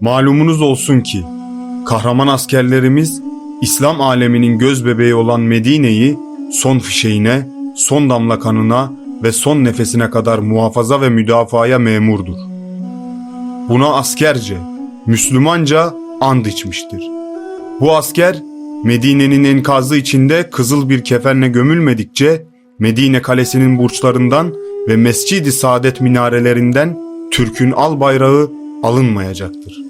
Malumunuz olsun ki kahraman askerlerimiz İslam aleminin göz bebeği olan Medine'yi son fişeğine, son damla kanına ve son nefesine kadar muhafaza ve müdafaya memurdur. Buna askerce, Müslümanca and içmiştir. Bu asker Medine'nin enkazı içinde kızıl bir kefenle gömülmedikçe Medine kalesinin burçlarından ve Mescid-i Saadet minarelerinden Türk'ün al bayrağı alınmayacaktır.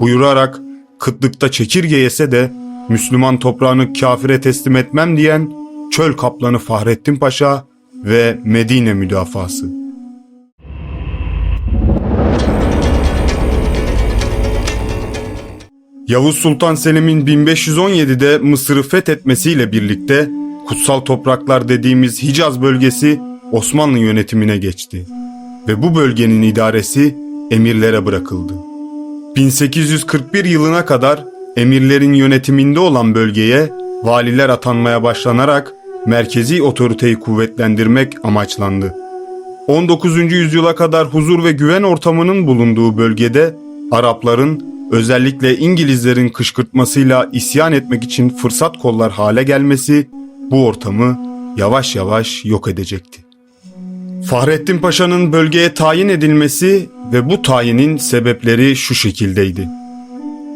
Buyurarak kıtlıkta çekirge yese de Müslüman toprağını kafire teslim etmem diyen çöl kaplanı Fahrettin Paşa ve Medine müdafası. Yavuz Sultan Selim'in 1517'de Mısır'ı fethetmesiyle birlikte kutsal topraklar dediğimiz Hicaz bölgesi Osmanlı yönetimine geçti ve bu bölgenin idaresi emirlere bırakıldı. 1841 yılına kadar emirlerin yönetiminde olan bölgeye valiler atanmaya başlanarak merkezi otoriteyi kuvvetlendirmek amaçlandı. 19. yüzyıla kadar huzur ve güven ortamının bulunduğu bölgede Arapların özellikle İngilizlerin kışkırtmasıyla isyan etmek için fırsat kollar hale gelmesi bu ortamı yavaş yavaş yok edecekti. Fahrettin Paşa'nın bölgeye tayin edilmesi ve bu tayinin sebepleri şu şekildeydi.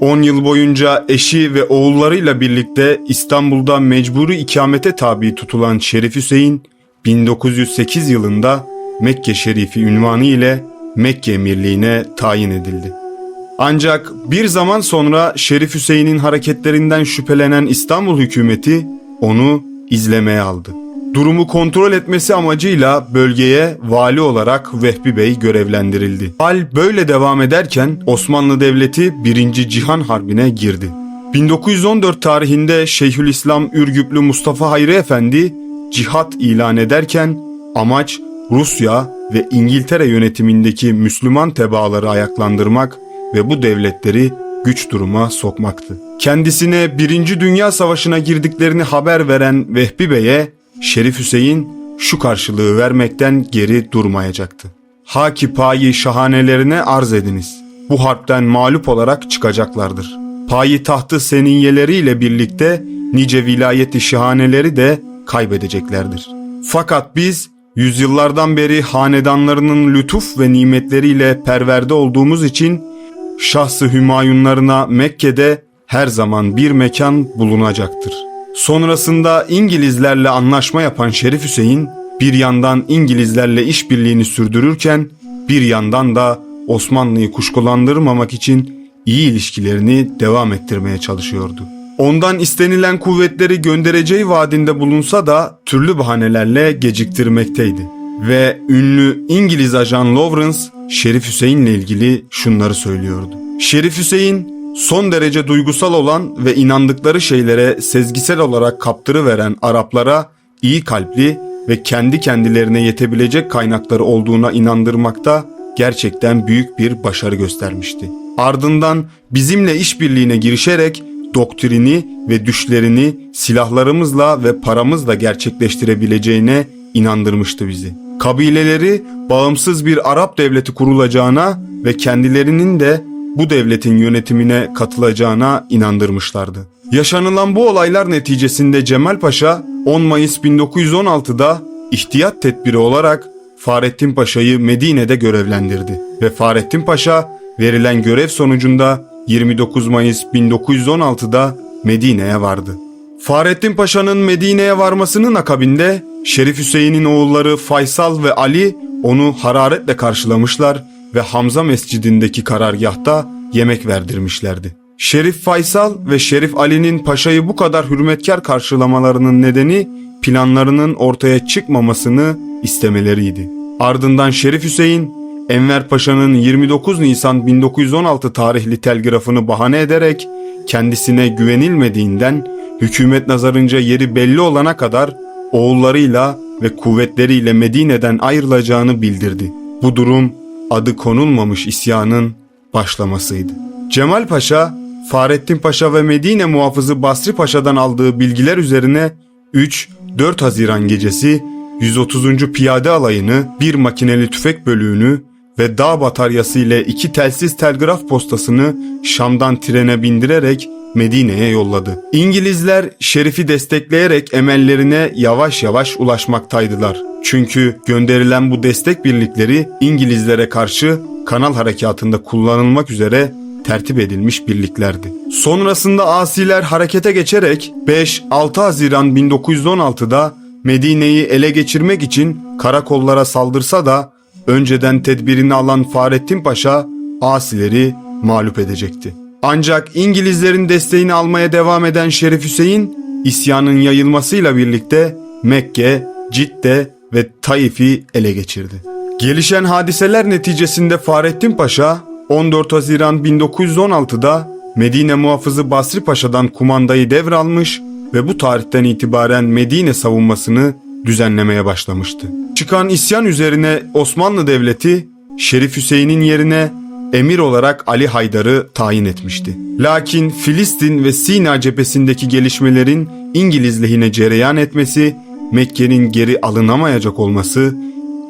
10 yıl boyunca eşi ve oğullarıyla birlikte İstanbul'da mecburi ikamete tabi tutulan Şerif Hüseyin 1908 yılında Mekke Şerifi ünvanı ile Mekke emirliğine tayin edildi. Ancak bir zaman sonra Şerif Hüseyin'in hareketlerinden şüphelenen İstanbul hükümeti onu izlemeye aldı. Durumu kontrol etmesi amacıyla bölgeye vali olarak Vehbi Bey görevlendirildi. Hal böyle devam ederken Osmanlı Devleti 1. Cihan Harbi'ne girdi. 1914 tarihinde Şeyhülislam Ürgüplü Mustafa Hayri Efendi cihat ilan ederken amaç Rusya ve İngiltere yönetimindeki Müslüman tebaaları ayaklandırmak ve bu devletleri güç duruma sokmaktı. Kendisine Birinci Dünya Savaşı'na girdiklerini haber veren Vehbi Bey'e Şerif Hüseyin şu karşılığı vermekten geri durmayacaktı. Haki payi şahanelerine arz ediniz. Bu harpten mağlup olarak çıkacaklardır. Payi tahtı seninyeleriyle birlikte nice vilayeti şahaneleri de kaybedeceklerdir. Fakat biz yüzyıllardan beri hanedanlarının lütuf ve nimetleriyle perverde olduğumuz için şahsı hümayunlarına Mekke'de her zaman bir mekan bulunacaktır. Sonrasında İngilizlerle anlaşma yapan Şerif Hüseyin bir yandan İngilizlerle işbirliğini sürdürürken bir yandan da Osmanlı'yı kuşkulandırmamak için iyi ilişkilerini devam ettirmeye çalışıyordu. Ondan istenilen kuvvetleri göndereceği vaadinde bulunsa da türlü bahanelerle geciktirmekteydi. Ve ünlü İngiliz ajan Lawrence Şerif Hüseyin'le ilgili şunları söylüyordu. Şerif Hüseyin son derece duygusal olan ve inandıkları şeylere sezgisel olarak kaptırıveren Araplara iyi kalpli ve kendi kendilerine yetebilecek kaynakları olduğuna inandırmakta gerçekten büyük bir başarı göstermişti. Ardından bizimle işbirliğine girişerek doktrini ve düşlerini silahlarımızla ve paramızla gerçekleştirebileceğine inandırmıştı bizi. Kabileleri bağımsız bir Arap devleti kurulacağına ve kendilerinin de bu devletin yönetimine katılacağına inandırmışlardı. Yaşanılan bu olaylar neticesinde Cemal Paşa 10 Mayıs 1916'da ihtiyat tedbiri olarak Fahrettin Paşa'yı Medine'de görevlendirdi ve Fahrettin Paşa verilen görev sonucunda 29 Mayıs 1916'da Medine'ye vardı. Fahrettin Paşa'nın Medine'ye varmasının akabinde Şerif Hüseyin'in oğulları Faysal ve Ali onu hararetle karşılamışlar ve Hamza Mescidindeki karargahta yemek verdirmişlerdi. Şerif Faysal ve Şerif Ali'nin paşayı bu kadar hürmetkar karşılamalarının nedeni planlarının ortaya çıkmamasını istemeleriydi. Ardından Şerif Hüseyin, Enver Paşa'nın 29 Nisan 1916 tarihli telgrafını bahane ederek kendisine güvenilmediğinden hükümet nazarınca yeri belli olana kadar oğullarıyla ve kuvvetleriyle Medine'den ayrılacağını bildirdi. Bu durum adı konulmamış isyanın başlamasıydı. Cemal Paşa, Fahrettin Paşa ve Medine muhafızı Basri Paşa'dan aldığı bilgiler üzerine 3-4 Haziran gecesi 130. Piyade Alayını, bir makineli tüfek bölüğünü, ve dağ bataryası ile iki telsiz telgraf postasını Şam'dan trene bindirerek Medine'ye yolladı. İngilizler Şerif'i destekleyerek emellerine yavaş yavaş ulaşmaktaydılar. Çünkü gönderilen bu destek birlikleri İngilizlere karşı kanal harekatında kullanılmak üzere tertip edilmiş birliklerdi. Sonrasında asiler harekete geçerek 5-6 Haziran 1916'da Medine'yi ele geçirmek için karakollara saldırsa da önceden tedbirini alan Fahrettin Paşa asileri mağlup edecekti. Ancak İngilizlerin desteğini almaya devam eden Şerif Hüseyin isyanın yayılmasıyla birlikte Mekke, Cidde ve Taif'i ele geçirdi. Gelişen hadiseler neticesinde Fahrettin Paşa 14 Haziran 1916'da Medine muhafızı Basri Paşa'dan kumandayı devralmış ve bu tarihten itibaren Medine savunmasını düzenlemeye başlamıştı. Çıkan isyan üzerine Osmanlı Devleti Şerif Hüseyin'in yerine emir olarak Ali Haydar'ı tayin etmişti. Lakin Filistin ve Sina cephesindeki gelişmelerin İngiliz lehine cereyan etmesi, Mekke'nin geri alınamayacak olması,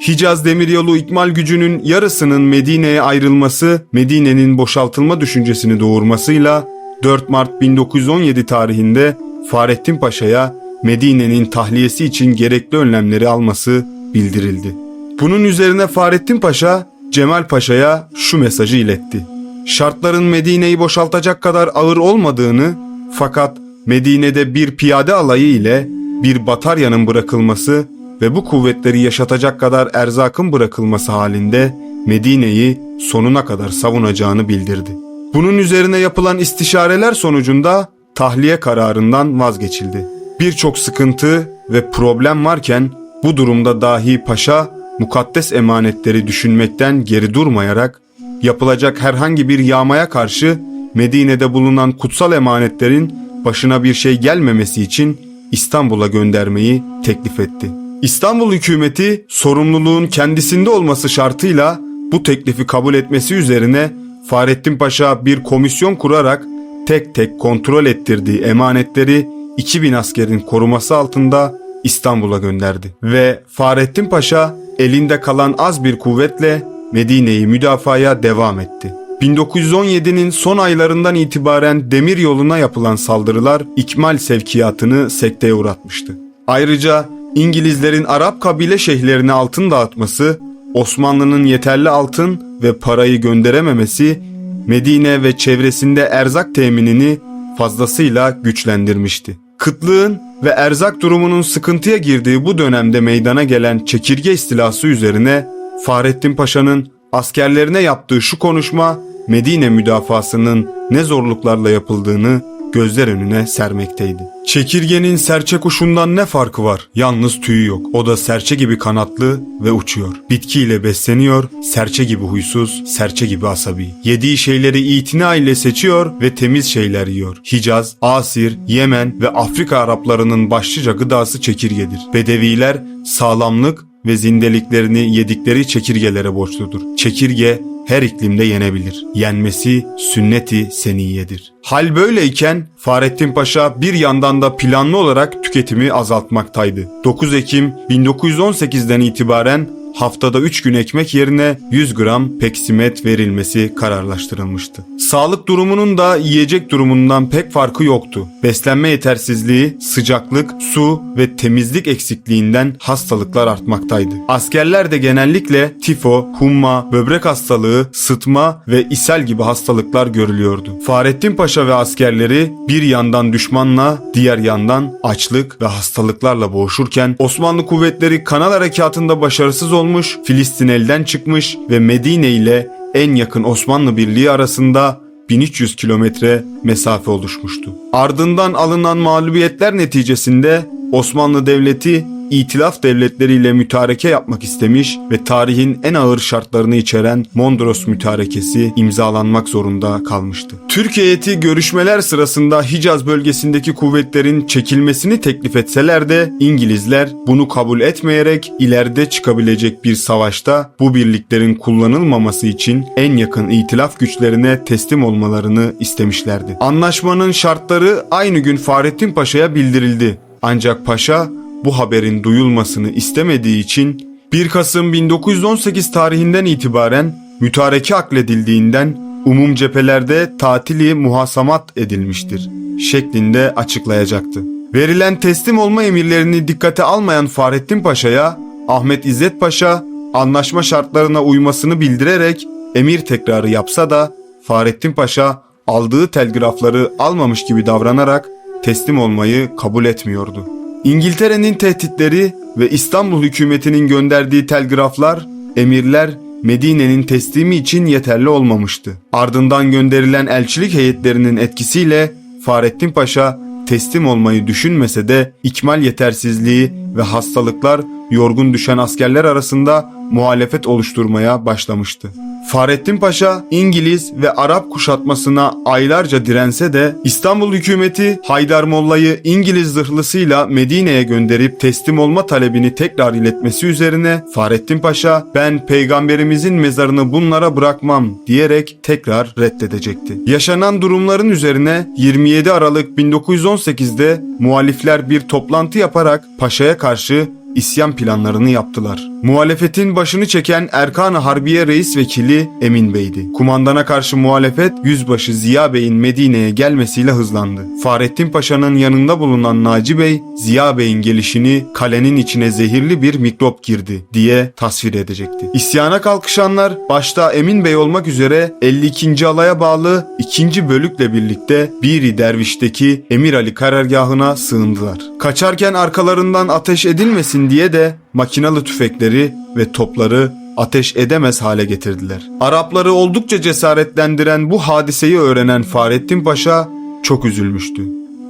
Hicaz demiryolu ikmal gücünün yarısının Medine'ye ayrılması, Medine'nin boşaltılma düşüncesini doğurmasıyla 4 Mart 1917 tarihinde Fahrettin Paşa'ya Medine'nin tahliyesi için gerekli önlemleri alması bildirildi. Bunun üzerine Fahrettin Paşa Cemal Paşa'ya şu mesajı iletti. Şartların Medine'yi boşaltacak kadar ağır olmadığını fakat Medine'de bir piyade alayı ile bir bataryanın bırakılması ve bu kuvvetleri yaşatacak kadar erzakın bırakılması halinde Medine'yi sonuna kadar savunacağını bildirdi. Bunun üzerine yapılan istişareler sonucunda tahliye kararından vazgeçildi. Birçok sıkıntı ve problem varken bu durumda dahi paşa mukaddes emanetleri düşünmekten geri durmayarak yapılacak herhangi bir yağmaya karşı Medine'de bulunan kutsal emanetlerin başına bir şey gelmemesi için İstanbul'a göndermeyi teklif etti. İstanbul hükümeti sorumluluğun kendisinde olması şartıyla bu teklifi kabul etmesi üzerine Fahrettin Paşa bir komisyon kurarak tek tek kontrol ettirdiği emanetleri 2000 askerin koruması altında İstanbul'a gönderdi. Ve Fahrettin Paşa elinde kalan az bir kuvvetle Medine'yi müdafaya devam etti. 1917'nin son aylarından itibaren demir yoluna yapılan saldırılar ikmal sevkiyatını sekteye uğratmıştı. Ayrıca İngilizlerin Arap kabile şeyhlerine altın dağıtması, Osmanlı'nın yeterli altın ve parayı gönderememesi Medine ve çevresinde erzak teminini fazlasıyla güçlendirmişti. Kıtlığın ve erzak durumunun sıkıntıya girdiği bu dönemde meydana gelen çekirge istilası üzerine Fahrettin Paşa'nın askerlerine yaptığı şu konuşma Medine müdafasının ne zorluklarla yapıldığını gözler önüne sermekteydi. Çekirgenin serçe kuşundan ne farkı var? Yalnız tüyü yok. O da serçe gibi kanatlı ve uçuyor. Bitkiyle besleniyor, serçe gibi huysuz, serçe gibi asabi. Yediği şeyleri itina ile seçiyor ve temiz şeyler yiyor. Hicaz, Asir, Yemen ve Afrika Araplarının başlıca gıdası çekirgedir. Bedeviler sağlamlık ve zindeliklerini yedikleri çekirgelere borçludur. Çekirge her iklimde yenebilir. Yenmesi sünneti seniyedir. Hal böyleyken Fahrettin Paşa bir yandan da planlı olarak tüketimi azaltmaktaydı. 9 Ekim 1918'den itibaren haftada 3 gün ekmek yerine 100 gram peksimet verilmesi kararlaştırılmıştı. Sağlık durumunun da yiyecek durumundan pek farkı yoktu. Beslenme yetersizliği, sıcaklık, su ve temizlik eksikliğinden hastalıklar artmaktaydı. Askerler de genellikle tifo, humma, böbrek hastalığı, sıtma ve ishal gibi hastalıklar görülüyordu. Fahrettin Paşa ve askerleri bir yandan düşmanla, diğer yandan açlık ve hastalıklarla boğuşurken Osmanlı kuvvetleri kanal harekatında başarısız olmuş, Filistin elden çıkmış ve Medine ile en yakın Osmanlı Birliği arasında 1300 kilometre mesafe oluşmuştu. Ardından alınan mağlubiyetler neticesinde Osmanlı Devleti İtilaf devletleriyle mütareke yapmak istemiş ve tarihin en ağır şartlarını içeren Mondros mütarekesi imzalanmak zorunda kalmıştı. Türkiye heyeti görüşmeler sırasında Hicaz bölgesindeki kuvvetlerin çekilmesini teklif etseler de İngilizler bunu kabul etmeyerek ileride çıkabilecek bir savaşta bu birliklerin kullanılmaması için en yakın itilaf güçlerine teslim olmalarını istemişlerdi. Anlaşmanın şartları aynı gün Fahrettin Paşa'ya bildirildi. Ancak Paşa bu haberin duyulmasını istemediği için 1 Kasım 1918 tarihinden itibaren mütareke akledildiğinden umum cephelerde tatili muhasamat edilmiştir şeklinde açıklayacaktı. Verilen teslim olma emirlerini dikkate almayan Fahrettin Paşa'ya Ahmet İzzet Paşa anlaşma şartlarına uymasını bildirerek emir tekrarı yapsa da Fahrettin Paşa aldığı telgrafları almamış gibi davranarak teslim olmayı kabul etmiyordu. İngiltere'nin tehditleri ve İstanbul hükümetinin gönderdiği telgraflar, emirler Medine'nin teslimi için yeterli olmamıştı. Ardından gönderilen elçilik heyetlerinin etkisiyle Fahrettin Paşa teslim olmayı düşünmese de ikmal yetersizliği ve hastalıklar yorgun düşen askerler arasında muhalefet oluşturmaya başlamıştı. Fahrettin Paşa İngiliz ve Arap kuşatmasına aylarca dirense de İstanbul hükümeti Haydar Molla'yı İngiliz zırhlısıyla Medine'ye gönderip teslim olma talebini tekrar iletmesi üzerine Fahrettin Paşa ben peygamberimizin mezarını bunlara bırakmam diyerek tekrar reddedecekti. Yaşanan durumların üzerine 27 Aralık 1918'de muhalifler bir toplantı yaparak Paşa'ya karşı isyan planlarını yaptılar. Muhalefetin başını çeken Erkan-ı Harbiye Reis Vekili Emin Bey'di. Kumandana karşı muhalefet Yüzbaşı Ziya Bey'in Medine'ye gelmesiyle hızlandı. Fahrettin Paşa'nın yanında bulunan Naci Bey, Ziya Bey'in gelişini kalenin içine zehirli bir mikrop girdi diye tasvir edecekti. İsyana kalkışanlar başta Emin Bey olmak üzere 52. alaya bağlı 2. bölükle birlikte Biri Derviş'teki Emir Ali karargahına sığındılar. Kaçarken arkalarından ateş edilmesin diye de makinalı tüfekleri ve topları ateş edemez hale getirdiler. Arapları oldukça cesaretlendiren bu hadiseyi öğrenen Fahrettin Paşa çok üzülmüştü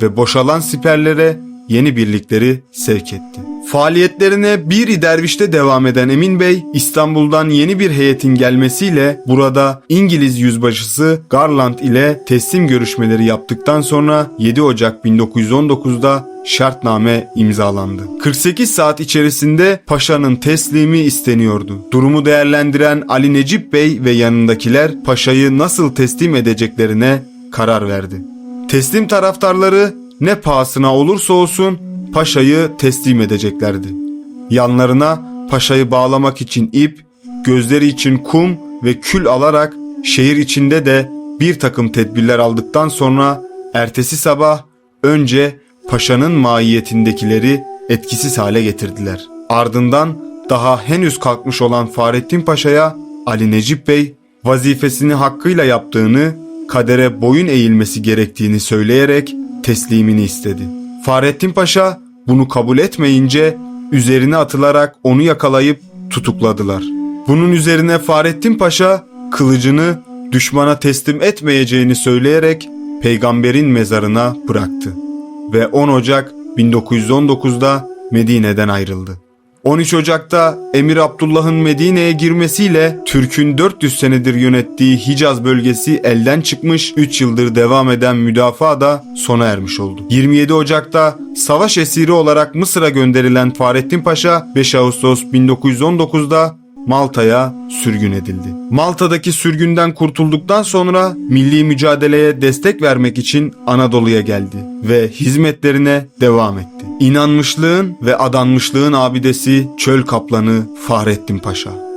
ve boşalan siperlere yeni birlikleri sevk etti. Faaliyetlerine bir dervişte devam eden Emin Bey, İstanbul'dan yeni bir heyetin gelmesiyle burada İngiliz yüzbaşısı Garland ile teslim görüşmeleri yaptıktan sonra 7 Ocak 1919'da şartname imzalandı. 48 saat içerisinde paşanın teslimi isteniyordu. Durumu değerlendiren Ali Necip Bey ve yanındakiler paşayı nasıl teslim edeceklerine karar verdi. Teslim taraftarları ne pahasına olursa olsun paşayı teslim edeceklerdi. Yanlarına paşayı bağlamak için ip, gözleri için kum ve kül alarak şehir içinde de bir takım tedbirler aldıktan sonra ertesi sabah önce paşanın maiyetindekileri etkisiz hale getirdiler. Ardından daha henüz kalkmış olan Fahrettin Paşa'ya Ali Necip Bey vazifesini hakkıyla yaptığını, kadere boyun eğilmesi gerektiğini söyleyerek teslimini istedi. Fahrettin Paşa bunu kabul etmeyince üzerine atılarak onu yakalayıp tutukladılar. Bunun üzerine Fahrettin Paşa kılıcını düşmana teslim etmeyeceğini söyleyerek peygamberin mezarına bıraktı ve 10 Ocak 1919'da Medine'den ayrıldı. 13 Ocak'ta Emir Abdullah'ın Medine'ye girmesiyle Türk'ün 400 senedir yönettiği Hicaz bölgesi elden çıkmış 3 yıldır devam eden müdafaa da sona ermiş oldu. 27 Ocak'ta savaş esiri olarak Mısır'a gönderilen Fahrettin Paşa 5 Ağustos 1919'da Malta'ya sürgün edildi. Malta'daki sürgünden kurtulduktan sonra milli mücadeleye destek vermek için Anadolu'ya geldi ve hizmetlerine devam etti. İnanmışlığın ve adanmışlığın abidesi çöl kaplanı Fahrettin Paşa.